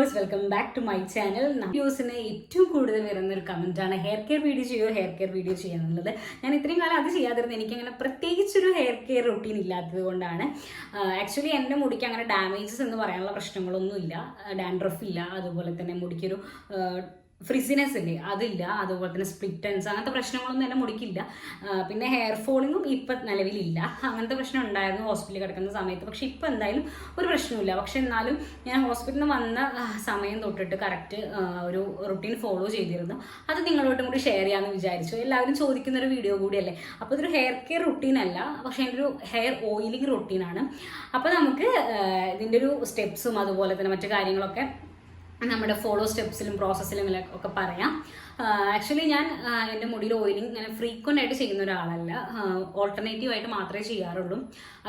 Viewers welcome back to my channel വ്യൂസിന് ഏറ്റവും കൂടുതൽ വരുന്ന ഒരു കമന്റ് ആണ് ഹെയർ കെയർ വീഡിയോ ചെയ്യുമോ ഹെയർ കെയർ വീഡിയോ ചെയ്യാന്നുള്ളത്. ഞാൻ ഇത്രയും കാലം അത് ചെയ്യാതിരുന്നത് എനിക്കങ്ങനെ പ്രത്യേകിച്ചൊരു ഹെയർ കെയർ റൂട്ടീൻ ഇല്ലാത്തത് കൊണ്ടാണ്. ആക്ച്വലി എന്റെ മുടിക്ക് അങ്ങനെ ഡാമേജസ് എന്ന് പറയാനുള്ള പ്രശ്നങ്ങളൊന്നും ഇല്ല ഡാൻഡ്രഫ് ഇല്ല. അതുപോലെ തന്നെ മുടിക്കൊരു ഫ്രിസിനെസ് ഇല്ലേ? അതില്ല. അതുപോലെ തന്നെ സ്പ്ലിറ്റൻസ് അങ്ങനത്തെ പ്രശ്നങ്ങളൊന്നും തന്നെ മുടിക്കില്ല. പിന്നെ ഹെയർ ഫോളിങ്ങും ഇപ്പം നിലവിലില്ല. അങ്ങനത്തെ പ്രശ്നം ഉണ്ടായിരുന്നു ഹോസ്പിറ്റലിൽ കിടക്കുന്ന സമയത്ത്. പക്ഷെ ഇപ്പം എന്തായാലും ഒരു പ്രശ്നമില്ല പക്ഷെ എന്നാലും ഞാൻ ഹോസ്പിറ്റലിൽ നിന്ന് വന്ന സമയം തൊട്ടിട്ട് കറക്റ്റ് ഒരു റുട്ടീൻ ഫോളോ ചെയ്തിരുന്നു. അത് നിങ്ങളോട്ടും കൂടി ഷെയർ ചെയ്യാമെന്ന് വിചാരിച്ചു. എല്ലാവരും ചോദിക്കുന്ന ഒരു വീഡിയോ കൂടിയല്ലേ? അപ്പോൾ ഇതൊരു ഹെയർ കെയർ റുട്ടീൻ അല്ല. പക്ഷെ എന്റെ ഒരു ഹെയർ ഓയിലിംഗ് റുട്ടീനാണ് അപ്പോൾ നമുക്ക് ഇതിന്റെ ഒരു സ്റ്റെപ്സും അതുപോലെ തന്നെ മറ്റു കാര്യങ്ങളൊക്കെ നമ്മുടെ ഫോളോ സ്റ്റെപ്സിലും പ്രോസസ്സിലും ഒക്കെ പറയാം. ആക്ച്വലി ഞാൻ എന്റെ മുടിയിൽ ഓയിലിംഗ് ഇങ്ങനെ ഫ്രീക്വന്റ് ആയിട്ട് ചെയ്യുന്ന ഒരാളല്ല. ഓൾട്ടർനേറ്റീവ് ആയിട്ട് മാത്രമേ ചെയ്യാറുള്ളൂ.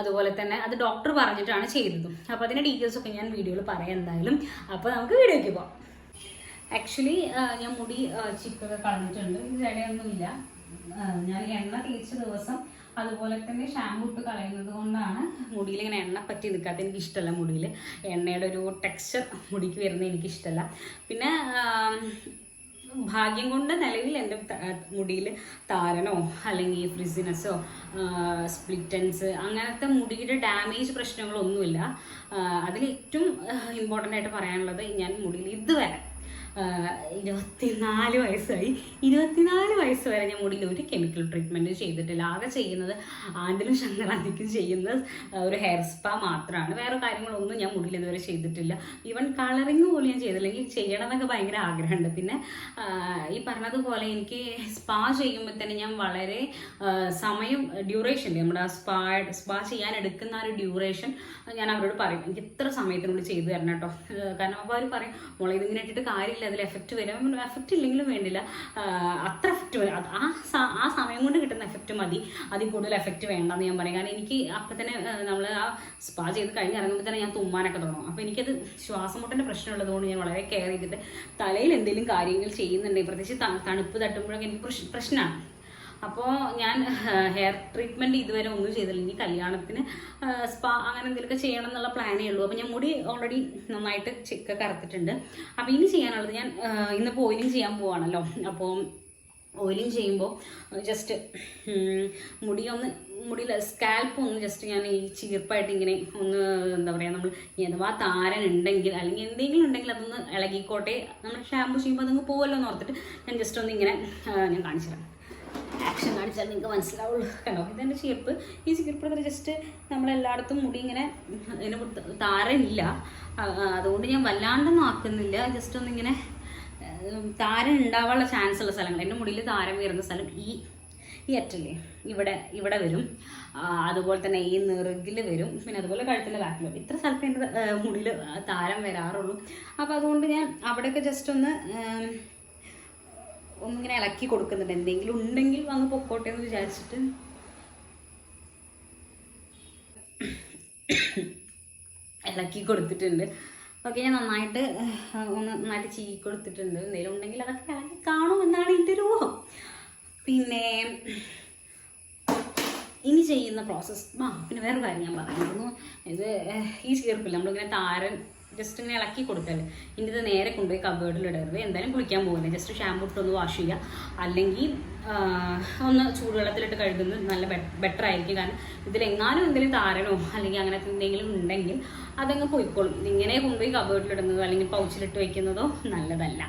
അതുപോലെ തന്നെ അത് ഡോക്ടർ പറഞ്ഞിട്ടാണ് ചെയ്തത് അപ്പോൾ അതിന്റെ ഡീറ്റെയിൽസ് ഒക്കെ ഞാൻ വീഡിയോയിൽ പറയാം എന്തായാലും. അപ്പോൾ നമുക്ക് വീഡിയോയ്ക്ക് പോകാം ആക്ച്വലി ഞാൻ മുടി ചിക്കൊക്കെ കളഞ്ഞിട്ടുണ്ട്. ഇത് ഇടയൊന്നുമില്ല. ഞാൻ എണ്ണ തേച്ച ദിവസം അതുപോലെ തന്നെ ഷാമ്പു ഇട്ട് കളയുന്നത് കൊണ്ടാണ് മുടിയിൽ ഇങ്ങനെ എണ്ണ പറ്റി നിൽക്കാത്ത എനിക്ക് ഇഷ്ടമല്ല മുടിയിൽ എണ്ണയുടെ ഒരു ടെക്സ്ചർ മുടിക്ക് വരുന്നത് എനിക്കിഷ്ടമല്ല പിന്നെ ഭാഗ്യം കൊണ്ട് നിലവിൽ എന്റെ മുടിയിൽ താരനോ അല്ലെങ്കിൽ ഫ്രിസിനസോ സ്പ്ലിറ്റൻസ് അങ്ങനത്തെ മുടിയുടെ ഡാമേജ് പ്രശ്നങ്ങളൊന്നുമില്ല. അതിൽ ഏറ്റവും ഇമ്പോർട്ടന്റ് ആയിട്ട് പറയാനുള്ളത് ഞാൻ മുടിയിൽ ഇതുവരെ ഇരുപത്തിനാല് വയസ്സായി. ഇരുപത്തിനാല് വയസ്സ് വരെ ഞാൻ മുടിയിൽ ഒരു കെമിക്കൽ ട്രീറ്റ്മെന്റ് ചെയ്തിട്ടില്ല. ആകെ ചെയ്യുന്നത് ആണ്ടിലും ശങ്കരാന്തിക്കും ചെയ്യുന്ന ഒരു ഹെയർ സ്പാ മാത്രമാണ് വേറെ കാര്യങ്ങളൊന്നും ഞാൻ മുടിയിൽ ഇതുവരെ ചെയ്തിട്ടില്ല. ഈവൻ കളറിങ് പോലും ഞാൻ ചെയ്തില്ലെങ്കിൽ ചെയ്യണമെന്നൊക്കെ ഭയങ്കര ആഗ്രഹമുണ്ട്. പിന്നെ ഈ പറഞ്ഞതുപോലെ എനിക്ക് സ്പാ ചെയ്യുമ്പോൾ തന്നെ ഞാൻ വളരെ സമയം ഡ്യൂറേഷൻ നമ്മുടെ സ്പാ സ്പാ ചെയ്യാൻ എടുക്കുന്ന ഒരു ഡ്യൂറേഷൻ ഞാൻ അവരോട് പറയും. എനിക്ക് ഇത്ര സമയത്തിനുള്ളിൽ ചെയ്തു തരണം കേട്ടോ. കാരണം അപ്പോൾ അവർ പറയും മോളെ ഇതിങ്ങനെ ഇട്ടിട്ട് കാര്യമില്ല. അതിൽ എഫക്റ്റ് വരും. എഫക്റ്റ് ഇല്ലെങ്കിലും വേണ്ടില്ല. അത്ര എഫക്റ്റ് ആ ആ സമയം കൊണ്ട് കിട്ടുന്ന എഫക്റ്റ് മതി. അതിൽ കൂടുതൽ എഫക്റ്റ് വേണ്ടെന്ന് ഞാൻ പറയും. കാരണം എനിക്ക് അപ്പം തന്നെ നമ്മൾ ആ സ്പാ ചെയ്ത് കഴിഞ്ഞ് ഇറങ്ങുമ്പോൾ തന്നെ ഞാൻ തുമ്മാനൊക്കെ തുടങ്ങും. അപ്പോൾ എനിക്കത് ശ്വാസം മുട്ടന്റെ പ്രശ്നമുള്ളതുകൊണ്ട് ഞാൻ വളരെ കെയർ ചെയ്തിട്ട് തലയിൽ എന്തെങ്കിലും കാര്യങ്ങൾ ചെയ്യുന്നുണ്ടെങ്കിൽ പ്രത്യേകിച്ച് തണുപ്പ് തട്ടുമ്പോഴൊക്കെ എനിക്ക് പ്രശ്നമാണ് അപ്പോൾ ഞാൻ ഹെയർ ട്രീറ്റ്മെന്റ് ഇതുവരെ ഒന്നും ചെയ്തില്ല. ഇനി കല്യാണത്തിന് സ്പാ അങ്ങനെ എന്തെങ്കിലുമൊക്കെ ചെയ്യണം എന്നുള്ള പ്ലാനേ ഉള്ളൂ. അപ്പോൾ ഞാൻ മുടി ഓൾറെഡി നന്നായിട്ട് ചെക്ക് കറുത്തിട്ടുണ്ട് അപ്പോൾ ഇനി ചെയ്യാനുള്ളത് ഞാൻ ഇന്ന് ഓയിലിംഗ് ചെയ്യാൻ പോവാണല്ലോ. അപ്പോൾ ഓയിലിംഗ് ചെയ്യുമ്പോൾ ജസ്റ്റ് മുടി ഒന്ന് മുടിയിൽ സ്കാൽപ്പ് ഒന്ന് ജസ്റ്റ് ഞാൻ ഈ ചീർപ്പായിട്ട് ഇങ്ങനെ ഒന്ന് എന്താ പറയുക നമ്മൾ അഥവാ താരൻ ഉണ്ടെങ്കിൽ അല്ലെങ്കിൽ എന്തെങ്കിലും ഉണ്ടെങ്കിൽ അതൊന്ന് ഇളകിക്കോട്ടെ. നമ്മൾ ഷാമ്പു ചെയ്യുമ്പോൾ അതങ്ങ് പോകുമല്ലോ എന്ന് ഓർത്തിട്ട് ഞാൻ ജസ്റ്റ് ഒന്ന് ഇങ്ങനെ ഞാൻ കാണിച്ചു തരാം ആക്ഷൻ കാണിച്ചാൽ നിങ്ങൾക്ക് മനസ്സിലാവുള്ളൂ. കേട്ടോ ഇതെന്റെ ഷേപ്പ് ഈ ചീർപ്പ് ജസ്റ്റ് നമ്മളെല്ലായിടത്തും മുടി ഇങ്ങനെ ഇതിന് താരനില്ല അതുകൊണ്ട് ഞാൻ വല്ലാണ്ടൊന്നും ആക്കുന്നില്ല. ജസ്റ്റ് ഒന്നിങ്ങനെ താരം താരൻ ഉണ്ടാവാനുള്ള ചാൻസ് ഉള്ള സ്ഥലങ്ങൾ. എന്റെ മുടിയിൽ താരം വരുന്ന സ്ഥലം ഈ ഈ അറ്റല്ലേ? ഇവിടെ ഇവിടെ വരും. അതുപോലെ തന്നെ ഈ നെറുകിൽ വരും. പിന്നെ അതുപോലെ കഴുത്തിന്റെ ബാക്കിൽ വരും. ഇത്ര സ്ഥലത്ത് എന്റെ മുടിയിൽ താരം വരാറുള്ളൂ. അപ്പോൾ അതുകൊണ്ട് ഞാൻ അവിടെയൊക്കെ ജസ്റ്റ് ഒന്ന് ഒന്നിങ്ങനെ ഇളക്കി കൊടുക്കുന്നുണ്ട്. എന്തെങ്കിലും ഉണ്ടെങ്കിൽ വന്ന് പൊക്കോട്ടെ എന്ന് വിചാരിച്ചിട്ട്. ഇളക്കി കൊടുത്തിട്ടുണ്ട്. ഓക്കെ ഞാൻ നന്നായിട്ട് ഒന്ന് നന്നായിട്ട് ചീകി കൊടുത്തിട്ടുണ്ട്. എന്തെങ്കിലും ഉണ്ടെങ്കിൽ അതൊക്കെ ഇളക്കി കാണും എന്നാണ് എന്റെ ഒരു പിന്നെ ഇനി ചെയ്യുന്ന പ്രോസസ്സ് ആ പിന്നെ വേറൊരു കാര്യം ഞാൻ പറഞ്ഞിരുന്നു. ഇത് ഈ ചീർപ്പില്ല നമ്മളിങ്ങനെ താരൻ ജസ്റ്റ് ഇങ്ങനെ ഇളക്കി കൊടുക്കല്ലേ ഇനി ഇത് നേരെ കൊണ്ടുപോയി കബേർഡിൽ ഇടരുത്. എന്തായാലും കുളിക്കാൻ പോകില്ല ജസ്റ്റ് ഷാമ്പു ഇട്ടൊന്ന് വാഷ് ചെയ്യുക. അല്ലെങ്കിൽ ഒന്ന് ചൂടുവെള്ളത്തിലിട്ട് കഴുകുന്നത് നല്ല ബെറ്റർ ആയിരിക്കും. കാരണം ഇതിലെങ്ങാനും എന്തെങ്കിലും താരനോ അല്ലെങ്കിൽ അങ്ങനത്തെ എന്തെങ്കിലും ഉണ്ടെങ്കിൽ അതങ്ങ് പോയിക്കോളും. ഇങ്ങനെ കൊണ്ടുപോയി കബേർഡിലിടുന്നതോ അല്ലെങ്കിൽ പൗച്ചിലിട്ട് വയ്ക്കുന്നതോ നല്ലതല്ല.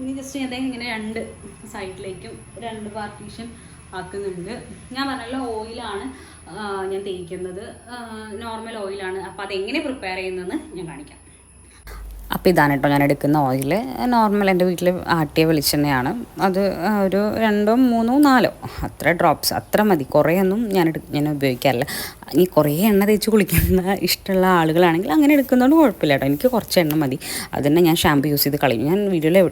ഇനി ജസ്റ്റ് ഞാൻ ഇങ്ങനെ രണ്ട് സൈഡിലേക്കും രണ്ട് പാർട്ടീഷൻ ആക്കുന്നുണ്ട്. ഞാൻ പറഞ്ഞല്ലോ ഓയിലാണ് ഞാൻ തേക്കുന്നത് നോർമൽ ഓയിലാണ് അപ്പോൾ അതെങ്ങനെ പ്രിപ്പയർ ചെയ്യുന്നതെന്ന് ഞാൻ കാണിക്കാം. അപ്പോൾ ഇതാണ് കേട്ടോ ഞാൻ എടുക്കുന്ന ഓയിൽ. നോർമൽ എന്റെ വീട്ടിൽ ആട്ടിയ വെളിച്ചെണ്ണയാണ്. അത് ഒരു രണ്ടോ മൂന്നോ നാലോ. അത്ര ഡ്രോപ്സ് അത്ര മതി. കുറേയൊന്നും ഞാൻ എടു ഞാൻ ഉപയോഗിക്കാറില്ല. ഈ കുറേ എണ്ണ തേച്ച് കുളിക്കുന്ന ഇഷ്ടമുള്ള ആളുകളാണെങ്കിൽ അങ്ങനെ എടുക്കുന്നതുകൊണ്ട് കുഴപ്പമില്ല കേട്ടോ. എനിക്ക് കുറച്ച് എണ്ണ മതി. അതിനെ ഞാൻ ഷാമ്പു യൂസ് ചെയ്ത് കളയും. ഞാൻ വീഡിയോയിൽ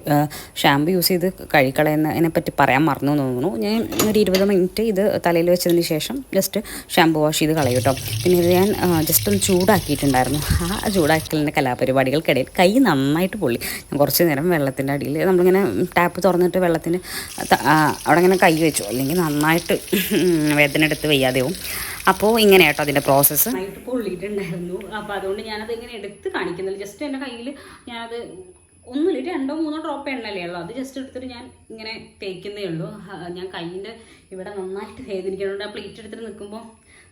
ഷാമ്പു യൂസ് ചെയ്ത് കഴുകളയുന്നതിനെ പറ്റി പറയാൻ മറന്നു തോന്നുന്നു. ഞാൻ ഒരു ഇരുപത് മിനിറ്റ് ഇത് തലയിൽ വെച്ചതിന് ശേഷം ജസ്റ്റ് ഷാമ്പു വാഷ് ചെയ്ത് കളയും കേട്ടോ. പിന്നെ ഇത് ഞാൻ ജസ്റ്റ് ഒന്ന് ചൂടാക്കിയിട്ടുണ്ടായിരുന്നു. ആ ചൂടാക്കലിന്റെ കലാപരിപാടികൾക്കിടയിൽ നന്നായിട്ട് പൊള്ളി. ഞാൻ കുറച്ച് നേരം വെള്ളത്തിന്റെ അടിയിൽ നമ്മളിങ്ങനെ ടാപ്പ് തുറന്നിട്ട് വെള്ളത്തിന് അവിടെ ഇങ്ങനെ കൈ വെച്ചു. അല്ലെങ്കിൽ നന്നായിട്ട് വേദന എടുത്ത് വയ്യാതെയാവും അപ്പോൾ ഇങ്ങനെ കേട്ടോ അതിന്റെ പ്രോസസ്സ് നന്നായിട്ട് പൊള്ളിയിട്ടുണ്ടായിരുന്നു. അപ്പോൾ അതുകൊണ്ട് ഞാനത് ഇങ്ങനെ എടുത്ത് കാണിക്കുന്നില്ല. ജസ്റ്റ് എന്റെ കയ്യിൽ ഞാനത് ഒന്നുമില്ല രണ്ടോ മൂന്നോ ഡ്രോപ്പ് എണ്ണല്ലേ ഉള്ളൂ. അത് ജസ്റ്റ് എടുത്തിട്ട് ഞാൻ ഇങ്ങനെ തേക്കുന്നേ ഉള്ളൂ. ഞാൻ കയ്യിന്റെ ഇവിടെ നന്നായിട്ട് വേദനിക്കുന്നുണ്ട്. ആ പ്ലേറ്റ് എടുത്തിട്ട് നിൽക്കുമ്പോൾ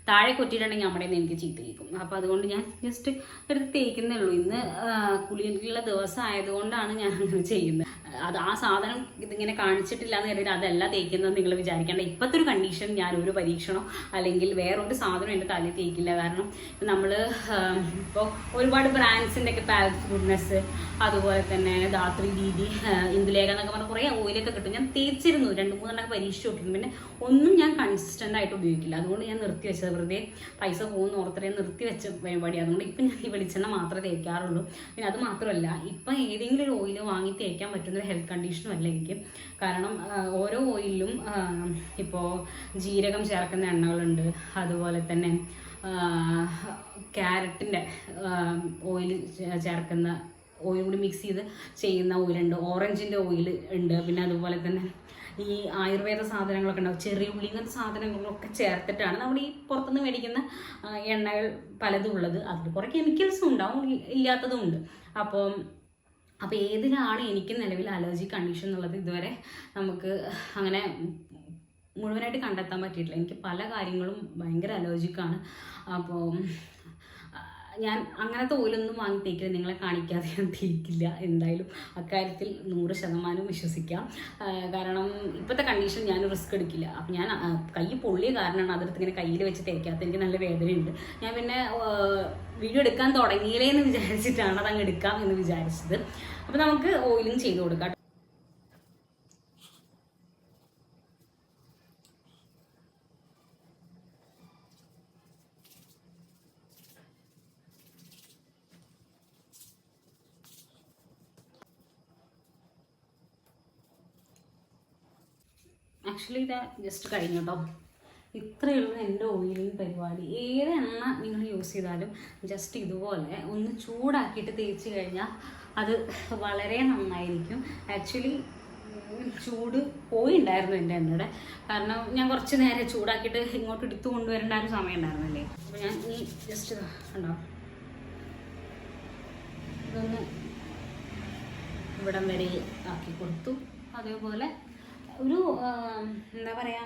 താഴെ കൊറ്റിയിട്ടുണ്ടെങ്കിൽ അവിടെ നിന്ന് എനിക്ക് ചീത്ത കേൾക്കും. അപ്പോൾ അതുകൊണ്ട് ഞാൻ ജസ്റ്റ് എടുത്ത് തേക്കുന്നേ ഉള്ളൂ. ഇന്ന് ആ, കുളിയുള്ള ദിവസം ആയതുകൊണ്ടാണ് ഞാൻ അങ്ങനെ ചെയ്യുന്നത്. അത് ആ സാധനം ഇതിങ്ങനെ കാണിച്ചിട്ടില്ല എന്ന് കരുതി അതല്ല തേക്കുന്നത് നിങ്ങൾ വിചാരിക്കേണ്ട. ഇപ്പോഴത്തെ ഒരു കണ്ടീഷൻ ഞാൻ ഒരു പരീക്ഷണോ അല്ലെങ്കിൽ വേറൊരു സാധനം എന്റെ തലയിൽ തേക്കില്ല. കാരണം നമ്മൾ ഇപ്പോൾ ഒരുപാട് ബ്രാൻഡ്സിന്റെ ഒക്കെ പാലസ് ഗുഡ്നെസ് അതുപോലെ തന്നെ ധാത്രി ദീദി ഇന്ദുലേഖ എന്നൊക്കെ പറഞ്ഞ കുറേ ഓയിലൊക്കെ കിട്ടും. ഞാൻ തേച്ചിരുന്നു. രണ്ട് മൂന്നെണ്ണൊക്കെ പരീക്ഷിച്ച് നോക്കിയിരുന്നു. പിന്നെ ഒന്നും ഞാൻ കൺസിസ്റ്റന്റ് ആയിട്ട് ഉപയോഗിക്കില്ല. അതുകൊണ്ട് ഞാൻ നിർത്തി വെച്ചത് വെറുതെ പൈസ പോകുന്ന ഓർത്തരെ നിർത്തി വെച്ച പരിപാടി. അതുകൊണ്ട് ഇപ്പം ഞാൻ ഈ വെളിച്ചെണ്ണ മാത്രമേ തേക്കാറുള്ളൂ. പിന്നെ അത് മാത്രമല്ല ഇപ്പം ഏതെങ്കിലും ഒരു ഓയിൽ വാങ്ങി തേക്കാൻ പറ്റുന്ന ഒരു ഹെൽത്ത് കണ്ടീഷനും അല്ല എനിക്ക്. കാരണം ഓരോ ഓയിലും ഇപ്പോൾ ജീരകം ചേർക്കുന്ന എണ്ണകളുണ്ട്. അതുപോലെ തന്നെ ക്യാരറ്റിന്റെ ഓയിൽ ചേർക്കുന്ന ഓയിൽ കൂടി മിക്സ് ചെയ്ത് ചെയ്യുന്ന ഓയിലുണ്ട്. ഓറഞ്ചിന്റെ ഓയിൽ ഉണ്ട്. പിന്നെ അതുപോലെ തന്നെ ഈ ആയുർവേദ സാധനങ്ങളൊക്കെ ഉണ്ടാവും. ചെറിയ ഉള്ളി ഇങ്ങനത്തെ സാധനങ്ങളൊക്കെ ചേർത്തിട്ടാണ് നമ്മൾ ഈ പുറത്തുനിന്ന് മേടിക്കുന്ന എണ്ണകൾ പലതും ഉള്ളത് അതിൽ കുറേ കെമിക്കൽസും ഉണ്ടാവും ഇല്ലാത്തതും ഉണ്ട് അപ്പോൾ അപ്പോൾ ഏതിനാണ് എനിക്ക് നിലവിൽ അലർജി കണ്ടീഷൻ എന്നുള്ളത് ഇതുവരെ നമുക്ക് അങ്ങനെ മുഴുവനായിട്ട് കണ്ടെത്താൻ പറ്റിയിട്ടില്ല. എനിക്ക് പല കാര്യങ്ങളും ഭയങ്കര അലർജിക്കാണ് അപ്പോൾ ഞാൻ അങ്ങനത്തെ ഓയിലൊന്നും വാങ്ങി തേക്കില്ല നിങ്ങളെ കാണിക്കാതെ ഞാൻ തേക്കില്ല എന്തായാലും അക്കാര്യത്തിൽ നൂറ് ശതമാനം വിശ്വസിക്കാം. കാരണം ഇപ്പോഴത്തെ കണ്ടീഷൻ ഞാൻ റിസ്ക് എടുക്കില്ല. അപ്പം ഞാൻ കൈ പൊള്ളിയ കാരണമാണ് അതെടുത്ത് ഇങ്ങനെ കയ്യിൽ വെച്ച് തേക്കാത്ത എനിക്ക് നല്ല വേദനയുണ്ട്. ഞാൻ പിന്നെ വീഡിയോ എടുക്കാൻ തുടങ്ങിയില്ലേ എന്ന് വിചാരിച്ചിട്ടാണ് അത് അങ്ങ് എടുക്കാം എന്ന് വിചാരിച്ചത്. അപ്പം നമുക്ക് ഓയിലിംഗ് ചെയ്ത് കൊടുക്കാം ആക്ച്വലി ഇത് ജസ്റ്റ് കഴിഞ്ഞു കേട്ടോ ഇത്രയേ ഉള്ളൂ എന്റെ ഓയിലിംഗ് പരിപാടി. ഏത് എണ്ണ നിങ്ങൾ യൂസ് ചെയ്താലും ജസ്റ്റ് ഇതുപോലെ ഒന്ന് ചൂടാക്കിയിട്ട് തേച്ച് കഴിഞ്ഞാൽ അത് വളരെ നന്നായിരിക്കും. ആക്ച്വലി ചൂട് പോയിണ്ടായിരുന്നു എന്റെ എണ്ണയുടെ. കാരണം ഞാൻ കുറച്ച് നേരം ചൂടാക്കിയിട്ട് ഇങ്ങോട്ട് എടുത്തു കൊണ്ടുവരേണ്ട ഒരു സമയം ഉണ്ടായിരുന്നല്ലേ? അപ്പോൾ ഞാൻ ഈ ജസ്റ്റ് ഉണ്ടോ ഇതൊന്ന് ഇവിടം വരെ ആക്കി കൊടുത്തു. അതേപോലെ ഒരു എന്താ പറയാ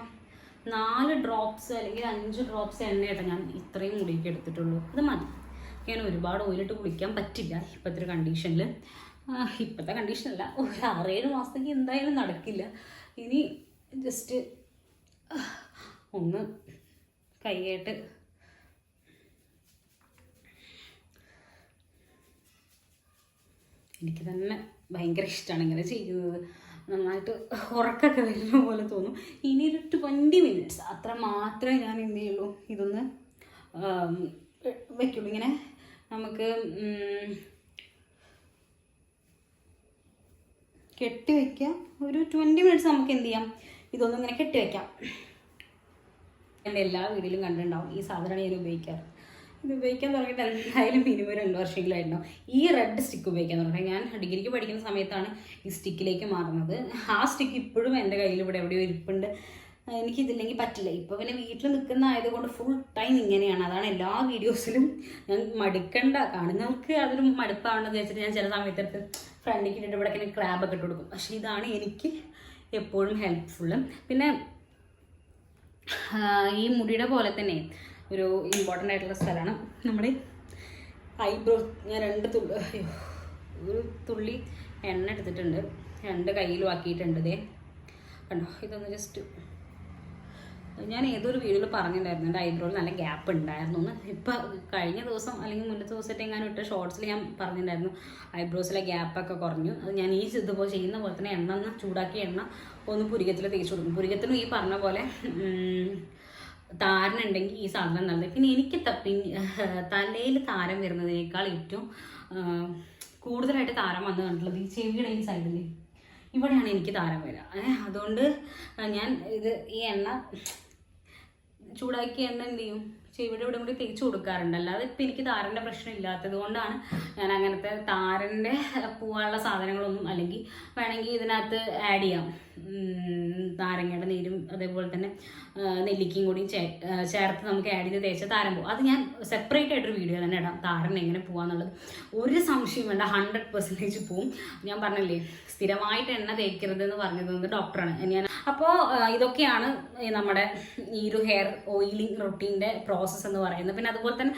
നാല് ഡ്രോപ്സ് അല്ലെങ്കിൽ അഞ്ച് ഡ്രോപ്സ് എണ്ണയായിട്ട് ഞാൻ ഇത്രയും മുടിക്ക് എടുത്തിട്ടുള്ളൂ. അത് മതി. ഞാൻ ഒരുപാട് ഓയിലിട്ട് കുളിക്കാൻ പറ്റില്ല ഇപ്പോഴത്തെ ഒരു കണ്ടീഷനിൽ ഇപ്പോഴത്തെ കണ്ടീഷനല്ല ഒരു ആറേഴ് മാസത്തേക്ക് എന്തായാലും നടക്കില്ല. ഇനി ജസ്റ്റ് ഒന്ന് കൈയായിട്ട് എനിക്ക് തന്നെ ഭയങ്കര ഇഷ്ടമാണ് ഇങ്ങനെ ചെയ്യുന്നത്. നന്നായിട്ട് ഉറക്കൊക്കെ വരുന്ന പോലെ തോന്നും. ഇനി ഒരു ട്വന്റി മിനിറ്റ്സ് അത്ര മാത്രമേ ഞാൻ എന്ത് ചെയ്യുള്ളൂ. ഇതൊന്ന് വയ്ക്കുള്ളൂ ഇങ്ങനെ നമുക്ക് കെട്ടി വയ്ക്കാം ഒരു ട്വന്റി മിനിറ്റ്സ് നമുക്ക് എന്ത് ചെയ്യാം? ഇതൊന്നും ഇങ്ങനെ കെട്ടി വയ്ക്കാം എന്റെ എല്ലാ വീഡിയോയിലും കണ്ടിട്ടുണ്ടാവും. ഈ സാധനമാണ് ഞാൻ ഉപയോഗിക്കാറ്. ഇത് ഉപയോഗിക്കാൻ തുടങ്ങിയിട്ട് എന്തായാലും മിനിമം രണ്ട് വർഷമെങ്കിലായിട്ടുണ്ടാവും. ഈ റെഡ് സ്റ്റിക്ക് ഉപയോഗിക്കാൻ തുടങ്ങി. ഞാൻ ഡിഗ്രിക്ക് പഠിക്കുന്ന സമയത്താണ് ഈ സ്റ്റിക്കിലേക്ക് മാറുന്നത്. ആ സ്റ്റിക്ക് ഇപ്പോഴും എന്റെ കയ്യിൽ ഇവിടെ എവിടെയോ ഇരിപ്പുണ്ട്. എനിക്ക് ഇതില്ലെങ്കിൽ പറ്റില്ല. ഇപ്പോൾ പിന്നെ വീട്ടിൽ നിൽക്കുന്ന ആയതുകൊണ്ട് ഫുൾ ടൈം ഇങ്ങനെയാണ്. അതാണ് എല്ലാ വീഡിയോസിലും ഞാൻ മടുക്കണ്ട. കാണുന്നവർക്ക് അതൊരു മടുപ്പാണെന്ന് വെച്ചിട്ട് ഞാൻ ചില സമയത്തെടുത്ത് ഫ്രണ്ടിലേക്ക് ഇട്ടിട്ട് ഇവിടെ ഇങ്ങനെ ക്രാബൊക്കെ ഇട്ട് കൊടുക്കും. പക്ഷേ ഇതാണ് എനിക്ക് എപ്പോഴും ഹെൽപ്ഫുള്ള് പിന്നെ ഈ മുടിയുടെ പോലെ തന്നെ ഒരു ഇമ്പോർട്ടന്റ് ആയിട്ടുള്ള സ്ഥലമാണ്. നമ്മുടെ ഐബ്രോ ഞാൻ രണ്ട് തുള്ളി ഒരു തുള്ളി എണ്ണ എടുത്തിട്ടുണ്ട്. രണ്ട് കയ്യിലും ആക്കിയിട്ടുണ്ട് ഇതേ കണ്ടോ ഇതൊന്ന് ജസ്റ്റ് ഞാൻ ഏതൊരു വീഡിയോയിൽ പറഞ്ഞിട്ടുണ്ടായിരുന്നു എന്റെ ഐബ്രോയിൽ നല്ല ഗ്യാപ്പ് ഉണ്ടായിരുന്നു എന്ന്. ഇപ്പം കഴിഞ്ഞ ദിവസം അല്ലെങ്കിൽ മുന്നത്തെ ദിവസത്തെ എങ്ങാനും ഇട്ട ഷോർട്സിൽ ഞാൻ പറഞ്ഞിട്ടുണ്ടായിരുന്നു ഐബ്രോസിലെ ഗ്യാപ്പൊക്കെ കുറഞ്ഞു. അത് ഞാൻ ഈ ഇതുപോലെ ചെയ്യുന്ന പോലെ തന്നെ എണ്ണ ചൂടാക്കിയ ചൂടാക്കി എണ്ണ ഒന്ന് പുരികത്തിൽ തേച്ചു കൊടുക്കും. പുരികത്തിനും ഈ പറഞ്ഞ പോലെ ഉം, താരനുണ്ടെങ്കിൽ ഈ സാധനം നല്ലത്. പിന്നെ എനിക്ക് തലയിൽ താരം വരുന്നതിനേക്കാൾ ഏറ്റവും കൂടുതലായിട്ട് താരം വന്നു കണ്ടിട്ടുള്ളത് ഈ ചെവിയുടെ ഈ സൈഡിൽ ഇവിടെയാണ് എനിക്ക് താരം വരിക അതുകൊണ്ട് ഞാൻ ഇത് ഈ എണ്ണ ചൂടാക്കിയ എണ്ണ എന്ത് ചെയ്യും? ചെവിയുടെ ഇവിടെ കൂടി തേച്ച് കൊടുക്കാറുണ്ട്. അല്ലാതെ ഇപ്പം എനിക്ക് താരന്റെ പ്രശ്നം ഇല്ലാത്തത് കൊണ്ടാണ് ഞാൻ അങ്ങനത്തെ താരന്റെ പൂവാനുള്ള സാധനങ്ങളൊന്നും അല്ലെങ്കിൽ വേണമെങ്കിൽ ഇതിനകത്ത് ആഡ് ചെയ്യാം. നാരങ്ങയുടെ നീരും അതേപോലെ തന്നെ നെല്ലിക്കയും കൂടി ചേർത്ത് നമുക്ക് ആഡ് ചെയ്ത് തേച്ച താരൻ പോകും അത് ഞാൻ സെപ്പറേറ്റ് ആയിട്ടൊരു വീഡിയോ തന്നെ ഇടാം. താരൻ എങ്ങനെ പോവാന്നുള്ളത്. ഒരു സംശയം വേണ്ട. ഹൺഡ്രഡ് പെർസെന്റേജ് പോവും. ഞാൻ പറഞ്ഞില്ലേ സ്ഥിരമായിട്ട് എണ്ണ തേക്കരുത് എന്ന് പറഞ്ഞത് ഡോക്ടറാണ് ഞാൻ അപ്പോൾ ഇതൊക്കെയാണ് നമ്മുടെ ഈ ഒരു ഹെയർ ഓയിലിംഗ് റൊട്ടീന്റെ പ്രോസസ്സ് എന്ന് പറയുന്നത്. പിന്നെ അതുപോലെ തന്നെ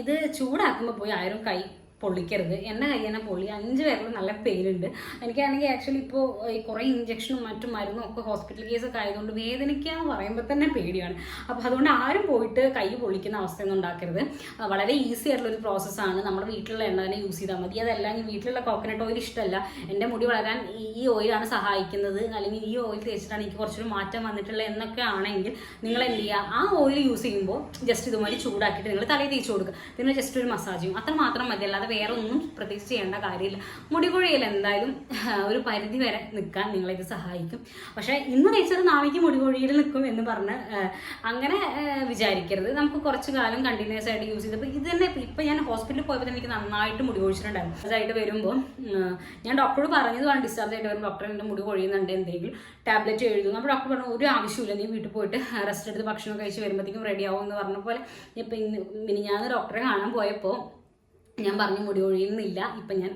ഇത് ചൂടാക്കുമ്പോൾ പോയി ആരും കൈ പൊള്ളിക്കരുത്. എന്റെ തന്നെ പൊള്ളി. അഞ്ച് പേരിൽ നല്ല പെയിൻ ഉണ്ട് എനിക്കാണെങ്കിൽ ആക്ച്വലി ഇപ്പോൾ ഈ കുറേ ഇഞ്ചക്ഷനും മറ്റും മരുന്നും ഒക്കെ ഹോസ്പിറ്റൽ കേസൊക്കെ ആയതുകൊണ്ട് വേദനയ്ക്കാന്ന് പറയുമ്പോൾ തന്നെ പേടിയാണ്. അപ്പോൾ അതുകൊണ്ട് ആരും പോയിട്ട് കൈ പൊള്ളിക്കുന്ന അവസ്ഥയൊന്നും ഉണ്ടാക്കരുത്. വളരെ ഈസി ആയിട്ടുള്ള ഒരു പ്രോസസ്സാണ് നമ്മുടെ വീട്ടിലുള്ള എണ്ണ തന്നെ യൂസ് ചെയ്താൽ മതി. അതല്ല ഇനി വീട്ടിലുള്ള കോക്കനട്ട് ഓയിൽ ഇഷ്ടമല്ല എന്റെ മുടി വളരാൻ ഈ ഓയിലാണ് സഹായിക്കുന്നത്. അല്ലെങ്കിൽ ഈ ഓയിൽ തേച്ചിട്ടാണ് എനിക്ക് കുറച്ചൊരു മാറ്റം വന്നിട്ടുള്ളത് എന്നൊക്കെ ആണെങ്കിൽ നിങ്ങൾ എന്ത് ചെയ്യുക ആ ഓയിൽ യൂസ് ചെയ്യുമ്പോൾ ജസ്റ്റ് ഇതുമാതിരി ചൂടാക്കിയിട്ട് നിങ്ങൾ തലയിൽ തേച്ച് കൊടുക്കുക. പിന്നെ ജസ്റ്റ് ഒരു മസാജ് ചെയ്യും അത്ര മാത്രം മതി. അല്ലാതെ വേറെ ഒന്നും പ്രതീക്ഷ ചെയ്യേണ്ട കാര്യമില്ല. മുടികുഴയിൽ കൊഴിയൽ എന്തായാലും ഒരു പരിധി വരെ നിൽക്കാൻ നിങ്ങളിത് സഹായിക്കും. പക്ഷേ ഇന്ന് കഴിച്ചത് നാളേക്ക് മുടികുഴിയിൽ നിൽക്കും എന്ന് പറഞ്ഞ് അങ്ങനെ വിചാരിക്കരുത്. നമുക്ക് കുറച്ച് കാലം കണ്ടിന്യൂസ് ആയിട്ട് യൂസ് ചെയ്തപ്പോൾ ഇത് തന്നെ ഇപ്പം ഞാൻ ഹോസ്പിറ്റലിൽ പോയപ്പോൾ എനിക്ക് നന്നായിട്ട് മുടി കൊഴിച്ചിട്ടുണ്ടായിരുന്നു. അതായിട്ട് വരുമ്പോൾ ഞാൻ ഡോക്ടറോട് പറഞ്ഞതുമാണ് ഡിസ്ചാർജ് ആയിട്ട് വരുമ്പോൾ ഡോക്ടർ എന്റെ മുടി കൊഴിയുന്നുണ്ട് എന്തെങ്കിലും ടാബ്ലറ്റ് എഴുതും. അപ്പോൾ ഡോക്ടർ പറഞ്ഞു ഒരു ആവശ്യമില്ല നീ വീട്ടിൽ പോയിട്ട് റെസ്റ്റ് എടുത്ത് ഭക്ഷണം കഴിച്ച് വരുമ്പോഴത്തേക്കും റെഡി ആവും എന്ന് പറഞ്ഞ പോലെ ഇപ്പം ഇന്ന് മിനിഞ്ഞാന്ന് ഡോക്ടറെ കാണാൻ പോയപ്പോൾ ഞാൻ പറഞ്ഞു മുടി കൊഴിയുന്നില്ല. ഇപ്പം ഞാൻ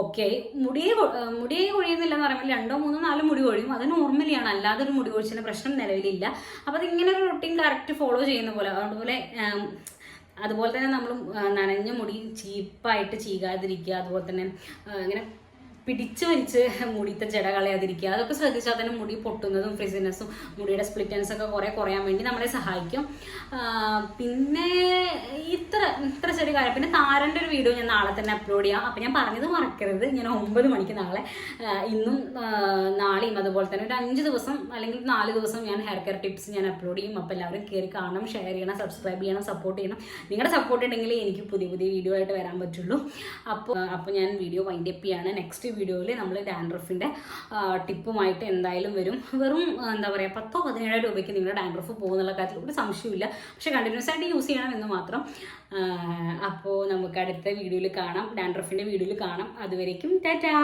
ഓക്കെ മുടിയെ മുടിയെ കൊഴിയുന്നില്ല എന്ന് പറയുമ്പോൾ രണ്ടോ മൂന്നോ നാലോ മുടി കൊഴിയും. അത് നോർമലിയാണ് അല്ലാതെ ഒരു മുടി കൊഴിച്ചിന്റെ പ്രശ്നം നിലവിലില്ല. അപ്പോൾ അതിങ്ങനെ ഒരു റൊട്ടീൻ കറക്റ്റ് ഫോളോ ചെയ്യുന്ന പോലെ അതുപോലെ അതുപോലെ തന്നെ നമ്മൾ നനഞ്ഞ മുടി ചീപ്പായിട്ട് ചീകാതിരിക്കുക. അതുപോലെ തന്നെ ഇങ്ങനെ പിടിച്ചു വലിച്ച് മുടിത്തെ ജട കളയാതിരിക്കുക. അതൊക്കെ ശ്രദ്ധിച്ചാൽ തന്നെ മുടി പൊട്ടുന്നതും ഫ്രിസിനെസ്സും മുടിയുടെ സ്പ്ലിറ്റൻസ് ഒക്കെ കുറേ കുറയാൻ വേണ്ടി നമ്മളെ സഹായിക്കും. പിന്നെ ഇത്ര ഇത്ര ചെറിയ കാര്യം. പിന്നെ താരന്റെ ഒരു വീഡിയോ ഞാൻ നാളെ തന്നെ അപ്ലോഡ് ചെയ്യാം. അപ്പം ഞാൻ പറഞ്ഞത് മറക്കരുത്. ഞാൻ ഒമ്പത് മണിക്ക് നാളെ ഇന്നും നാളെയും അതുപോലെ തന്നെ ഒരു അഞ്ച് ദിവസം അല്ലെങ്കിൽ നാല് ദിവസം ഞാൻ ഹെയർ കെയർ ടിപ്സ് ഞാൻ അപ്ലോഡ് ചെയ്യും. അപ്പോൾ എല്ലാവരും കയറി കാണണം ഷെയർ ചെയ്യണം സബ്സ്ക്രൈബ് ചെയ്യണം സപ്പോർട്ട് ചെയ്യണം. നിങ്ങളുടെ സപ്പോർട്ട് ഉണ്ടെങ്കിൽ എനിക്ക് പുതിയ പുതിയ വീഡിയോ ആയിട്ട് വരാൻ പറ്റുള്ളൂ. അപ്പോൾ അപ്പോൾ ഞാൻ വീഡിയോ വൈൻഡപ്പ് ചെയ്യാണ്. നെക്സ്റ്റ് വീഡിയോയിൽ നമ്മൾ ഡാൻഡ്രഫിന്റെ ടിപ്പുമായിട്ട് എന്തായാലും വരും. വെറും എന്താ പറയുക പത്തോ പതിനേഴോ രൂപയ്ക്ക് നിങ്ങളുടെ ഡാൻഡ്രഫ് പോകുന്നുള്ള കാര്യത്തിൽ ഒരു സംശയമില്ല പക്ഷേ കണ്ടിന്യൂസ് ആയിട്ട് യൂസ് ചെയ്യണം എന്ന് മാത്രം. അപ്പോൾ നമുക്ക് അടുത്ത വീഡിയോയിൽ കാണാം. ഡാൻഡ്രഫിന്റെ വീഡിയോയിൽ കാണാം. അതുവരേക്കും ടാറ്റാ!